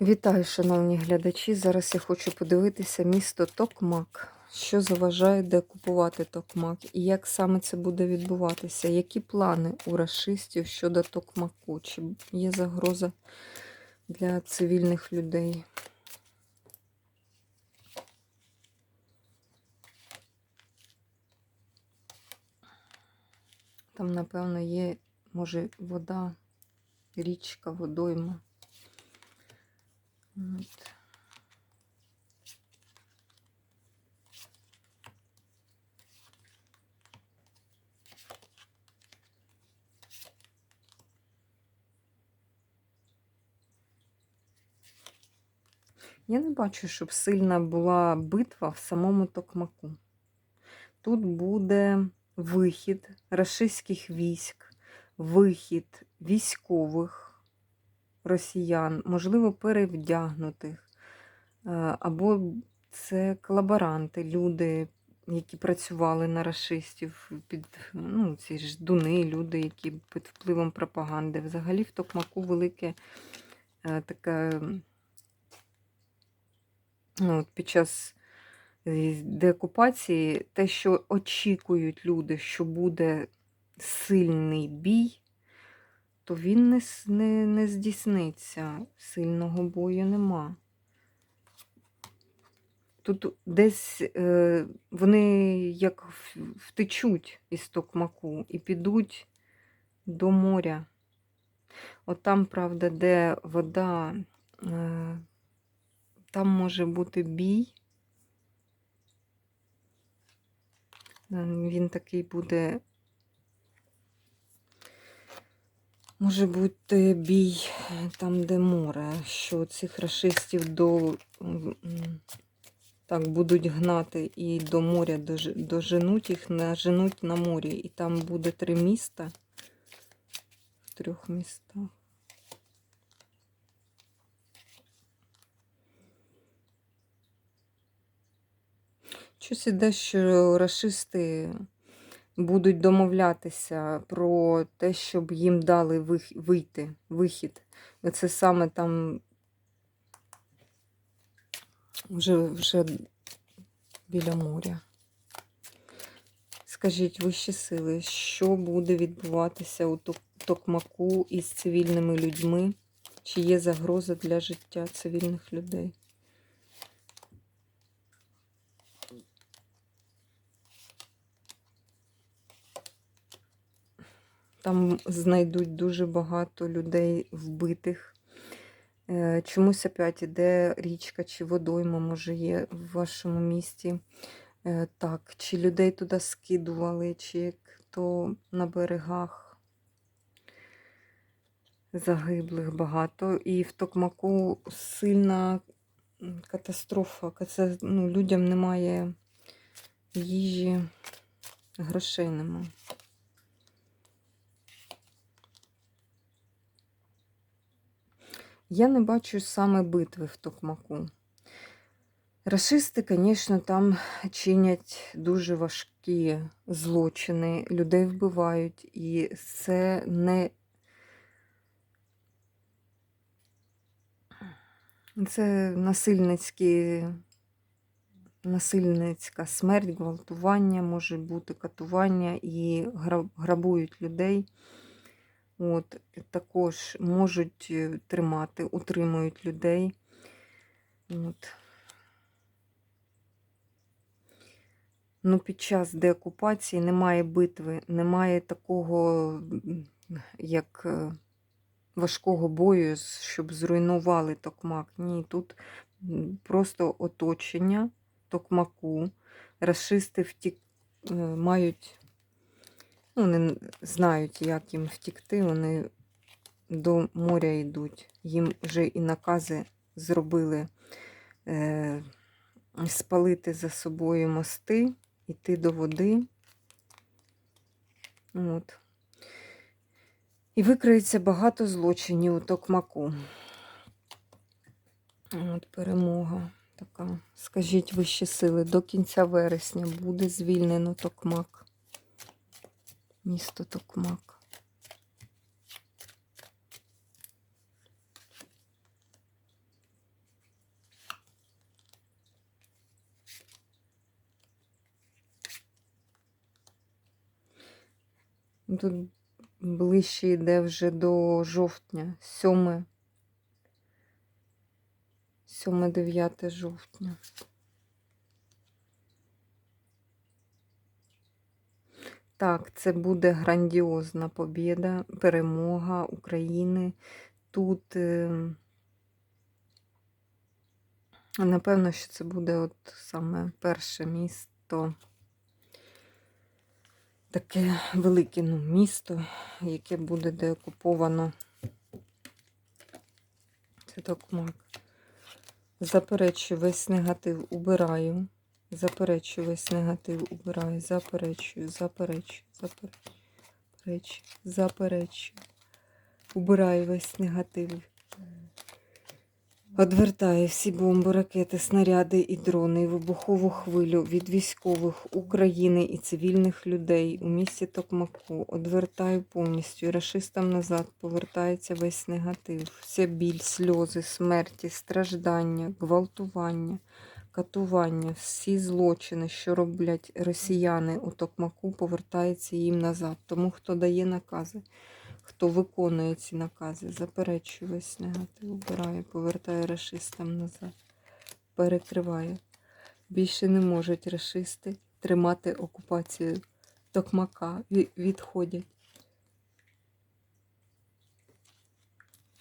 Вітаю, шановні глядачі. Зараз я хочу подивитися місто Токмак. Що заважає деокупувати Токмак і як саме це буде відбуватися? Які плани у расистів щодо Токмаку? Чи є загроза для цивільних людей? Там, напевно, є, може, вода, річка, водойма. От. Я не бачу, щоб сильна була битва в самому Токмаку. Тут буде вихід рашистських військ, вихід військових росіян, можливо, перевдягнутих, е, або це колаборанти, люди, які працювали на рашистів, під ну, ці ж дуни, люди, які під впливом пропаганди. Взагалі в Токмаку велике е, таке ну, от під час деокупації те, що очікують люди, що буде сильний бій, то він не, не, не здійсниться. Сильного бою нема. Тут десь е, вони як втечуть із Токмаку і підуть до моря. От там, правда, де вода, е, там може бути бій. Е, Він такий буде. Може бути бій е, там, де море, що цих рашистів до так будуть гнати і до моря дож- доженуть їх, наженуть на морі. І там буде три міста в трьох містах. Щось іде, що рашисти будуть домовлятися про те, щоб їм дали вийти, вихід. Це саме там вже, вже біля моря. Скажіть, вищі сили, що буде відбуватися у Токмаку із цивільними людьми? Чи є загроза для життя цивільних людей? Там знайдуть дуже багато людей вбитих. Е, Чомусь опять іде річка чи водойма, може, є в вашому місті. Е, Так, чи людей туди скидували, чи хто на берегах загиблих багато. І в Токмаку сильна катастрофа. Це, ну, людям немає їжі, грошей немає. Я не бачу саме битви в Токмаку. Рашисти, звісно, там чинять дуже важкі злочини, людей вбивають, і це не це насильницькі, насильницька смерть, гвалтування, може бути катування і грабують людей. От, також можуть е, тримати, утримують людей. От. Ну, під час деокупації немає битви, немає такого, як е, важкого бою, щоб зруйнували Токмак. Ні, тут просто оточення Токмаку. Расисти втік, е, мають, ну, вони знають, як їм втікти, вони до моря йдуть. Їм вже і накази зробили е, спалити за собою мости, йти до води. От. І викриється багато злочинів у Токмаку. От перемога така. Скажіть вищі сили, до кінця вересня буде звільнено Токмак місто Токмак. Тут ближче йде вже до жовтня, 7, 7-9 жовтня. Так, це буде грандіозна побіда, перемога України. Тут, е, напевно, що це буде от саме перше місто, таке велике ну, місто, яке буде деокуповано. Це Токмак. Заперечую весь негатив, убираю. Заперечую весь негатив, убираю, заперечую, заперечую, заперечую, заперечую. Убираю весь негатив. Одвертаю всі бомби, ракети, снаряди і дрони, вибухову хвилю від військових України і цивільних людей у місті Токмаку. Одвертаю повністю. Рашистам назад повертається весь негатив. Вся біль, сльози, смерті, страждання, гвалтування, катування, всі злочини, що роблять росіяни у Токмаку, повертаються їм назад. Тому хто дає накази хто виконує ці накази, заперечує весь негатив, убирає, повертає расистам назад, перекриває. Більше не можуть расисти тримати окупацію токмака, відходять.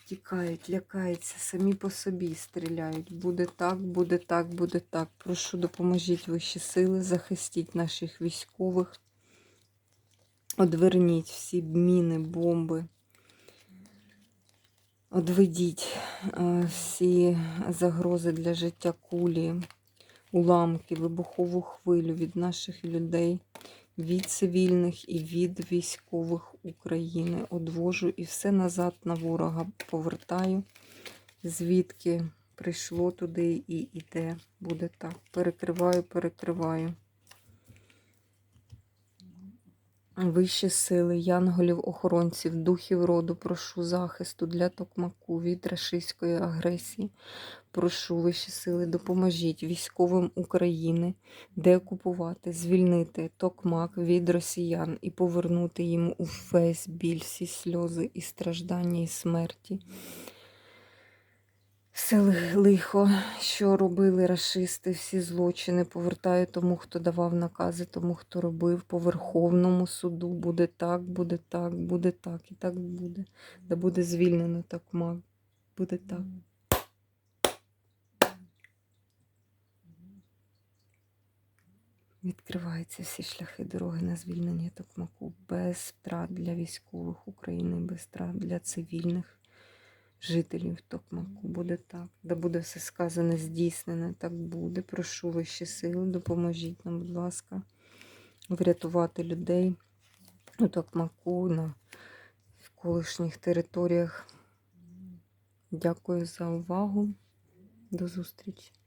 Тікають, лякаються, самі по собі стріляють. Буде так, буде так, буде так. Прошу, допоможіть вищі сили, захистіть наших військових. Одверніть всі міни, бомби. Одведіть е, всі загрози для життя кулі, уламки, вибухову хвилю від наших людей, від цивільних і від військових України. Одвожу і все назад на ворога повертаю, звідки прийшло туди і йде. Буде так. Перекриваю, перекриваю. Вищі сили, янголів, охоронців, духів роду, прошу захисту для Токмаку від рашистської агресії. Прошу вищі сили, допоможіть військовим України деокупувати, звільнити Токмак від росіян і повернути їм увесь біль, всі сльози і страждання, і смерті. Ли- лихо, що робили рашисти, всі злочини повертаю тому, хто давав накази, тому, хто робив по Верховному суду. Буде так, буде так, буде так, і так буде. Да буде звільнено так маг. Буде так. Відкриваються всі шляхи дороги на звільнення Токмаку без втрат для військових України, без втрат для цивільних жителів Токмаку. Буде так. Да буде все сказане, здійснене, так буде. Прошу вищі сили, допоможіть нам, будь ласка, врятувати людей у Токмаку на колишніх територіях. Дякую за увагу. До зустрічі.